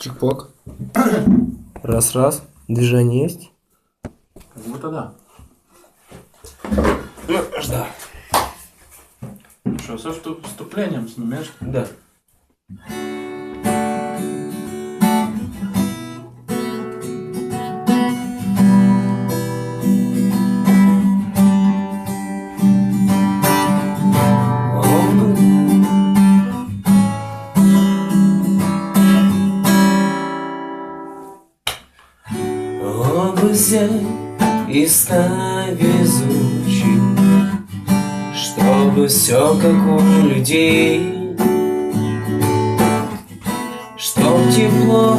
Чикпок. Раз-раз. Движение есть? Как будто да. Ну, жда. Что, со вступ- вступлением снимешь? Да. Взять и стать везучим, Чтобы все как у людей, Чтоб тепло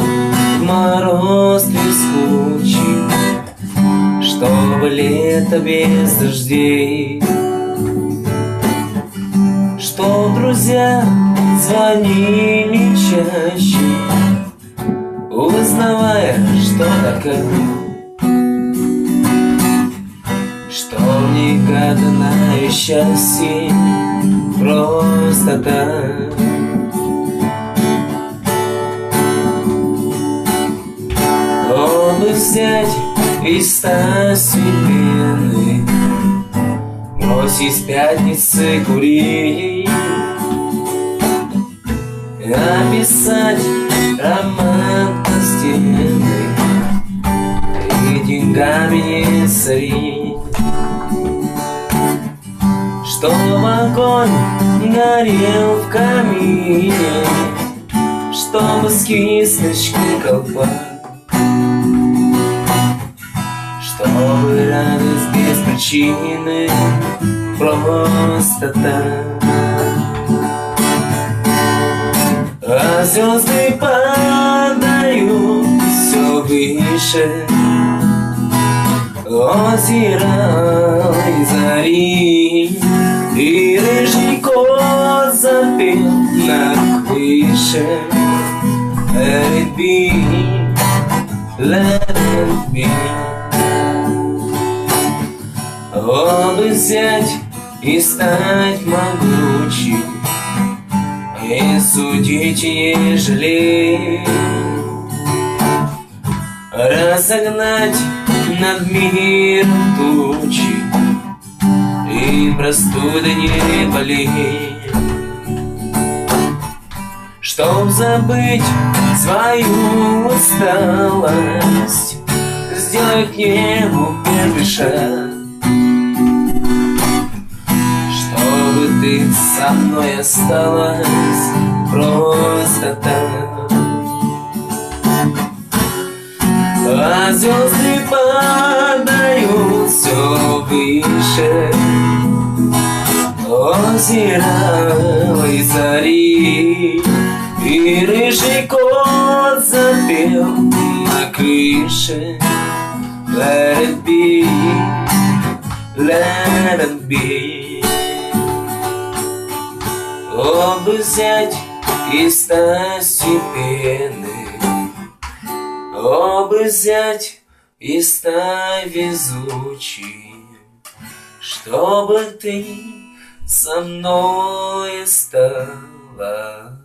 в мороз трескучий, Чтобы лето без дождей, Чтоб друзья звонили чаще, Узнавая, что такое негаданное счастье. Просто так. Он бы взять и стать степенный Бросить пятницы курить Написать роман постельный И деньгами не сорить Чтоб огонь горел в камине Чтобы с кисточкой колпак Чтобы радость без причины Просто так. А звезды падают все выше Озера и зари И рыжий кот запел на крыше Let it be, let it be Он бы взять и стать могучим и судить не жалеть Разогнать над миром тучи И простуды не болеть Чтоб забыть свою усталость Сделай к небу первый шаг Чтобы ты со мной осталась просто так. А звезды падают все выше Озера и зари И рыжий кот запел на крыше. Let it be, let it be бы взять и стать степенным О, бы взять и стать везучим, Чтобы ты со мной стала.